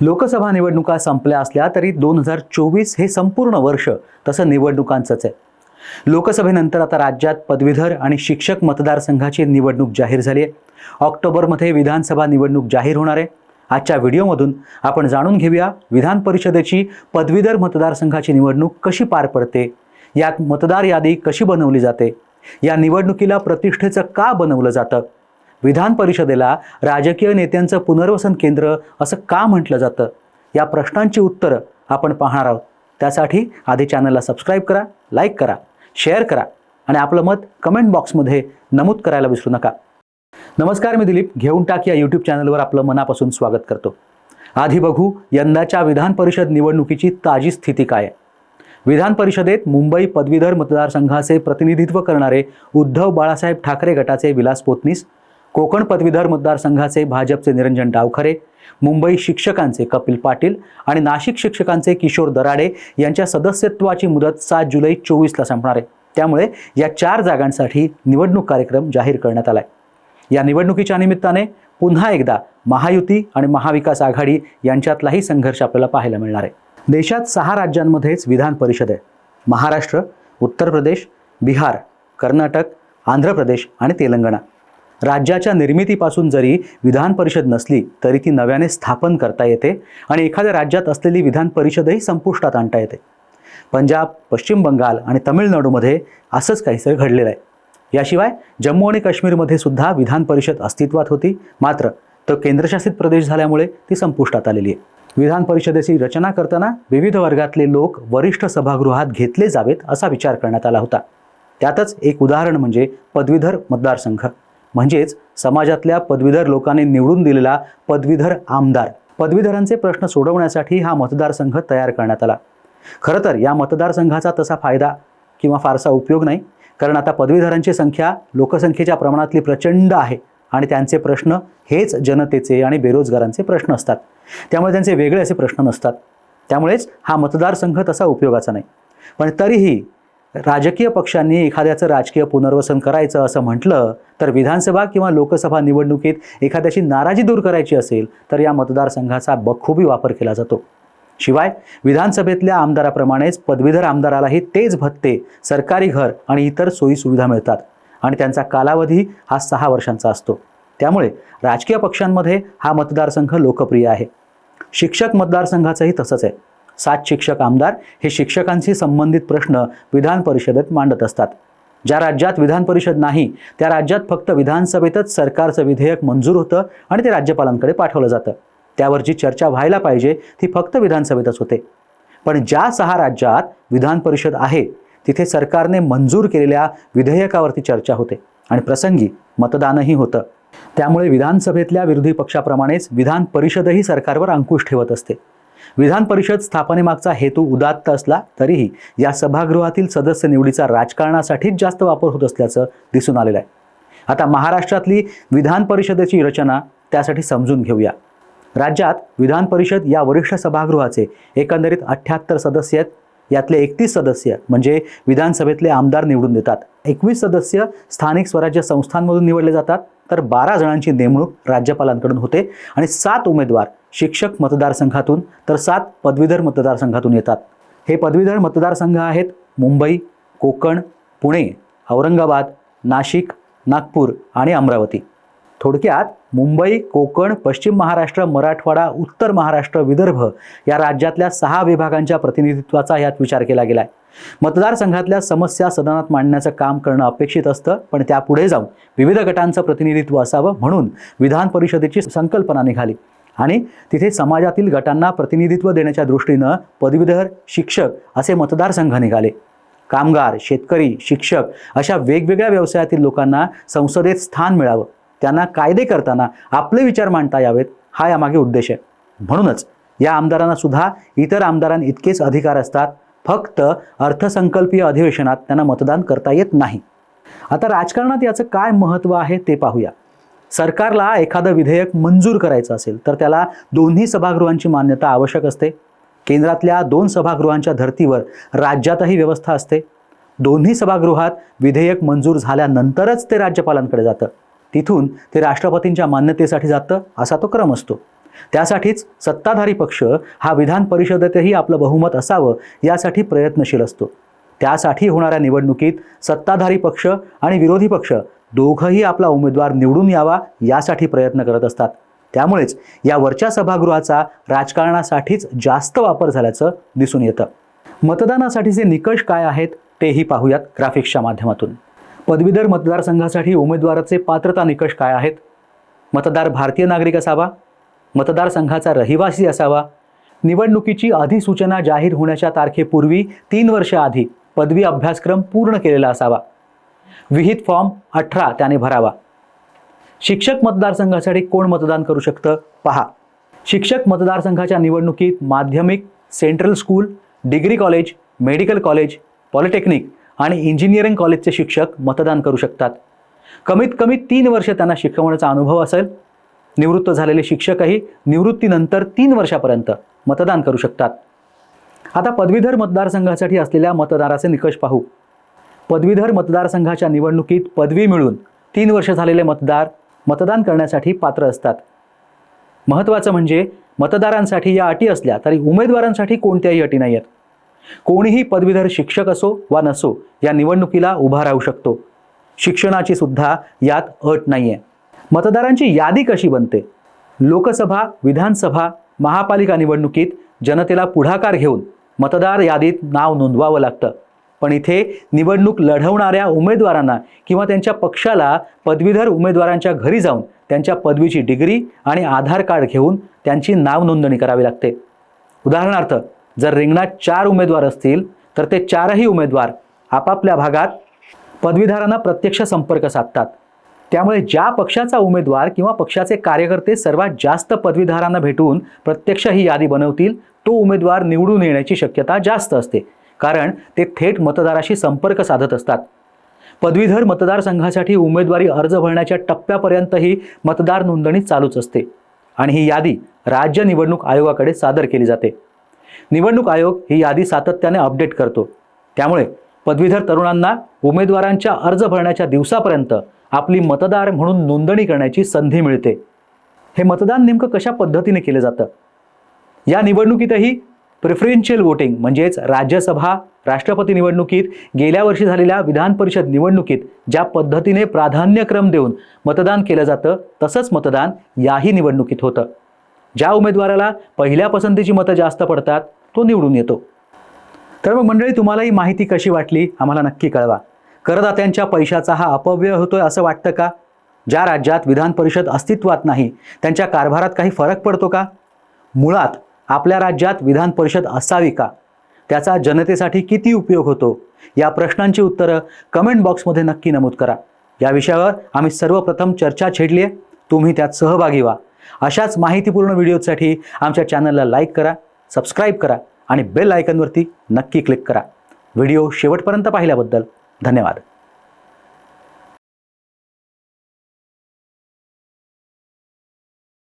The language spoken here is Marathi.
लोकसभा निवडणुका संपल्या असल्या तरी दोन हजार चोवीस हे संपूर्ण वर्ष तसं निवडणुकांचंच आहे. लोकसभेनंतर आता राज्यात पदवीधर आणि शिक्षक मतदारसंघाची निवडणूक जाहीर झाली आहे. ऑक्टोबरमध्ये विधानसभा निवडणूक जाहीर होणार आहे. आजच्या व्हिडिओमधून आपण जाणून घेऊया विधान परिषदेची पदवीधर मतदारसंघाची निवडणूक कशी पार पडते यात मतदार यादी कशी बनवली जाते या निवडणुकीला प्रतिष्ठेचं का बनवलं जातं विधान परिषदेला राजकीय नेत्यांचं पुनर्वसन केंद्र असं का म्हटलं जातं? या प्रश्नांची उत्तरं आपण पाहणार आहोत. त्यासाठी आधी चॅनलला सबस्क्राईब करा लाईक करा शेअर करा आणि आपलं मत कमेंट बॉक्समध्ये नमूद करायला विसरू नका. नमस्कार मी दिलीप. घेऊन टाक या यूट्यूब चॅनलवर आपलं मनापासून स्वागत करतो. आधी बघू यंदाच्या विधान परिषद निवडणुकीची ताजी स्थिती काय आहे. विधान परिषदेत मुंबई पदवीधर मतदारसंघाचे प्रतिनिधित्व करणारे उद्धव बाळासाहेब ठाकरे गटाचे विलास पोतनीस कोकण पदवीधर मतदारसंघाचे भाजपचे निरंजन डावखरे मुंबई शिक्षकांचे कपिल पाटील आणि नाशिक शिक्षकांचे किशोर दराडे यांच्या सदस्यत्वाची मुदत सात जुलै चोवीसला संपणार आहे. त्यामुळे या चार जागांसाठी निवडणूक कार्यक्रम जाहीर करण्यात आला आहे या निवडणुकीच्या निमित्ताने पुन्हा एकदा महायुती आणि महाविकास आघाडी यांच्यातलाही संघर्ष आपल्याला पाहायला मिळणार आहे. देशात सहा राज्यांमध्येच विधान परिषद आहे. महाराष्ट्र उत्तर प्रदेश बिहार कर्नाटक आंध्र प्रदेश आणि तेलंगणा. राज्याच्या निर्मितीपासून जरी विधान परिषद नसली तरी ती नव्याने स्थापन करता येते आणि एखाद्या राज्यात असलेली विधान परिषदही संपुष्टात आणता येते. पंजाब पश्चिम बंगाल आणि तमिळनाडूमध्ये असंच काहीसं घडलेलं आहे. याशिवाय जम्मू आणि काश्मीरमध्ये सुद्धा विधान परिषद अस्तित्वात होती मात्र तो केंद्रशासित प्रदेश झाल्यामुळे ती संपुष्टात आलेली आहे. विधान परिषदेची रचना करताना विविध वर्गातले लोक वरिष्ठ सभागृहात घेतले जावेत असा विचार करण्यात आला होता. त्यातच एक उदाहरण म्हणजे पदवीधर मतदारसंघ. म्हणजेच समाजातल्या पदवीधर लोकांनी निवडून दिलेला पदवीधर आमदार. पदवीधरांचे प्रश्न सोडवण्यासाठी हा मतदारसंघ तयार करण्यात आला. खरं तर या मतदारसंघाचा तसा फायदा किंवा फारसा उपयोग नाही कारण आता पदवीधरांची संख्या लोकसंख्येच्या प्रमाणातली प्रचंड आहे आणि त्यांचे प्रश्न हेच जनतेचे आणि बेरोजगारांचे प्रश्न असतात. त्यामुळे त्यांचे वेगळे असे प्रश्न नसतात. त्यामुळेच हा मतदारसंघ तसा उपयोगाचा नाही. पण तरीही राजकीय पक्षांनी एखाद्याचं राजकीय पुनर्वसन करायचं असं म्हटलं तर विधानसभा किंवा लोकसभा निवडणुकीत एखाद्याची नाराजी दूर करायची असेल तर या मतदारसंघाचा बखूबी वापर केला जातो. शिवाय विधानसभेतल्या आमदाराप्रमाणेच पदवीधर आमदारालाही तेच भत्ते सरकारी घर आणि इतर सोयीसुविधा मिळतात आणि त्यांचा कालावधी हा सहा वर्षांचा असतो. त्यामुळे राजकीय पक्षांमध्ये हा मतदारसंघ लोकप्रिय आहे. शिक्षक मतदारसंघाचंही तसंच आहे. सात शिक्षक आमदार हे शिक्षकांशी संबंधित प्रश्न विधान परिषदेत मांडत असतात. ज्या राज्यात विधान परिषद नाही त्या राज्यात फक्त विधानसभेतच सरकारचं विधेयक मंजूर होतं आणि ते राज्यपालांकडे पाठवलं जातं. त्यावर जी चर्चा व्हायला पाहिजे ती फक्त विधानसभेतच होते. पण ज्या सहा राज्यात विधान परिषद आहे तिथे सरकारने मंजूर केलेल्या विधेयकावरती चर्चा होते आणि प्रसंगी मतदानही होतं. त्यामुळे विधानसभेतल्या विरोधी पक्षाप्रमाणेच विधान परिषदही सरकारवर अंकुश ठेवत असते. विधान परिषद स्थापनेमागचा हेतू उदात्त असला तरीही या सभागृहातील सदस्य निवडीचा राजकारणासाठीच जास्त वापर होत असल्याचं दिसून आलेलं आहे. आता महाराष्ट्रातली विधान परिषदेची रचना त्यासाठी समजून घेऊया. राज्यात विधान परिषद या वरिष्ठ सभागृहाचे एकंदरीत अठ्ठ्याहत्तर सदस्य आहेत. यातले एकतीस सदस्य म्हणजे विधानसभेतले आमदार निवडून देतात. एकवीस सदस्य स्थानिक स्वराज्य संस्थांमधून निवडले जातात. तर बारा जणांची नेमणूक राज्यपालांकडून होते आणि सात उमेदवार शिक्षक मतदारसंघातून तर सात पदवीधर मतदारसंघातून येतात. हे पदवीधर मतदारसंघ आहेत मुंबई कोकण पुणे औरंगाबाद नाशिक नागपूर आणि अमरावती. थोडक्यात मुंबई कोकण पश्चिम महाराष्ट्र मराठवाडा उत्तर महाराष्ट्र विदर्भ या राज्यातल्या सहा विभागांच्या प्रतिनिधित्वाचा यात विचार केला गेला आहे मतदारसंघातल्या समस्या सदनात मांडण्याचं काम करणं अपेक्षित असतं पण त्यापुढे जाऊन विविध गटांचं प्रतिनिधित्व असावं म्हणून विधान परिषदेची संकल्पना निघाली. आणि तिथे समाजातील गटांना प्रतिनिधित्व देण्याच्या दृष्टीनं पदवीधर शिक्षक असे मतदारसंघ निघाले. कामगार शेतकरी शिक्षक अशा वेगवेगळ्या व्यवसायातील लोकांना संसदेत स्थान मिळावं. त्यांना कायदे करताना आपले विचार मांडता यावेत हा यामागे उद्देश आहे. म्हणूनच या आमदारांना सुद्धा इतर आमदारांइतकेच अधिकार असतात. फक्त अर्थसंकल्पीय अधिवेशनात त्यांना मतदान करता येत नाही. आता राजकारणात याचं काय महत्त्व आहे ते पाहूया. सरकारला एखादं विधेयक मंजूर करायचं असेल तर त्याला दोन्ही सभागृहांची मान्यता आवश्यक असते. केंद्रातल्या दोन सभागृहांच्या धर्तीवर राज्यातही व्यवस्था असते. दोन्ही सभागृहात विधेयक मंजूर झाल्यानंतरच ते राज्यपालांकडे जातं. तिथून ते राष्ट्रपतींच्या मान्यतेसाठी जातं असा तो क्रम असतो. त्यासाठीच सत्ताधारी पक्ष हा विधान परिषदेतही आपलं बहुमत असावं यासाठी प्रयत्नशील असतो. त्यासाठी होणाऱ्या निवडणुकीत सत्ताधारी पक्ष आणि विरोधी पक्ष दोघंही आपला उमेदवार निवडून यावा यासाठी प्रयत्न करत असतात. त्यामुळेच या वरच्या सभागृहाचा राजकारणासाठीच जास्त वापर झाल्याचं दिसून येतं. मतदानासाठीचे निकष काय आहेत तेही पाहूयात ग्राफिक्सच्या माध्यमातून. पदवीधर मतदारसंघासाठी उमेदवाराचे पात्रता निकष काय आहेत? मतदार भारतीय नागरिक असावा? मतदारसंघाचा रहिवासी असावा? निवडणुकीची अधिसूचना जाहीर होण्याच्या तारखेपूर्वी तीन वर्ष आधी पदवी अभ्यासक्रम पूर्ण केलेला असावा? विहित फॉर्म अठरा त्याने भरावा. शिक्षक मतदारसंघासाठी कोण मतदान करू शकतं? पहा. शिक्षक मतदारसंघाच्या निवडणुकीत माध्यमिक central school degree college medical college polytechnic आणि इंजिनिअरिंग कॉलेजचे शिक्षक मतदान करू शकतात. कमीत कमी तीन वर्ष त्यांना शिकवण्याचा अनुभव असेल. निवृत्त झालेले शिक्षकही निवृत्तीनंतर तीन वर्षापर्यंत मतदान करू शकतात. आता पदवीधर मतदारसंघासाठी असलेल्या मतदाराचे निकष पाहू. पदवीधर मतदारसंघाच्या निवडणुकीत पदवी मिळून तीन वर्ष झालेले मतदार मतदान करण्यासाठी पात्र असतात. महत्त्वाचं म्हणजे मतदारांसाठी या अटी असल्या तरी उमेदवारांसाठी कोणत्याही अटी नाही आहेत कोणीही पदवीधर शिक्षक असो वा नसो या निवडणुकीला उभा राहू शकतो. शिक्षणाची सुद्धा यात अट नाही आहे मतदारांची यादी कशी बनते? लोकसभा विधानसभा महापालिका निवडणुकीत जनतेला पुढाकार घेऊन मतदार यादीत नाव नोंदवावं लागतं. पण इथे निवडणूक लढवणाऱ्या उमेदवारांना किंवा त्यांच्या पक्षाला पदवीधर उमेदवारांच्या घरी जाऊन त्यांच्या पदवीची डिग्री आणि आधार कार्ड घेऊन त्यांची नाव नोंदणी करावी लागते. उदाहरणार्थ जर रिंगणात चार उमेदवार असतील तर ते चारही उमेदवार आपापल्या भागात पदवीधरांना प्रत्यक्ष संपर्क साधतात. त्यामुळे ज्या पक्षाचा उमेदवार किंवा पक्षाचे कार्यकर्ते सर्वात जास्त पदवीधरांना भेटून प्रत्यक्ष ही यादी बनवतील तो उमेदवार निवडून येण्याची शक्यता जास्त असते. कारण ते थेट मतदाराशी संपर्क साधत असतात. पदवीधर मतदारसंघासाठी उमेदवारी अर्ज भरण्याच्या टप्प्यापर्यंतही मतदार नोंदणी चालूच असते आणि ही यादी राज्य निवडणूक आयोगाकडे सादर केली जाते. निवडणूक आयोग ही यादी सातत्याने अपडेट करतो. त्यामुळे पदवीधर तरुणांना उमेदवारांच्या अर्ज भरण्याच्या दिवसापर्यंत आपली मतदार म्हणून नोंदणी करण्याची संधी मिळते. हे मतदान नेमकं कशा पद्धतीने केलं जातं? या निवडणुकीतही प्रिफरेन्शियल वोटिंग म्हणजेच राज्यसभा राष्ट्रपती निवडणुकीत गेल्या वर्षी झालेल्या विधान परिषद निवडणुकीत ज्या पद्धतीने प्राधान्यक्रम देऊन मतदान केलं जातं तसंच मतदान याही निवडणुकीत होतं. ज्या उमेदवाराला पहिल्या पसंतीची मतं जास्त पडतात तो निवडून येतो. तर मग मंडळी तुम्हाला ही माहिती कशी वाटली आम्हाला नक्की कळवा. करदात्यांच्या पैशाचा हा अपव्यय होतोय असं वाटतं का? ज्या राज्यात विधान परिषद अस्तित्वात नाही त्यांच्या कारभारात काही फरक पडतो का? मुळात आपल्या राज्यात विधान परिषद असावी का? त्याचा जनतेसाठी किती उपयोग होतो? या प्रश्नांची उत्तरं कमेंट बॉक्समध्ये नक्की नमूद करा. या विषयावर आम्ही सर्वप्रथम चर्चा छेडली आहे तुम्ही त्यात सहभागी व्हा. अशाच माहितीपूर्ण व्हिडिओसाठी आमच्या चॅनलला लाईक करा सबस्क्राईब करा आणि बेल आयकनवरती नक्की क्लिक करा. व्हिडिओ शेवटपर्यंत पाहिल्याबद्दल धन्यवाद.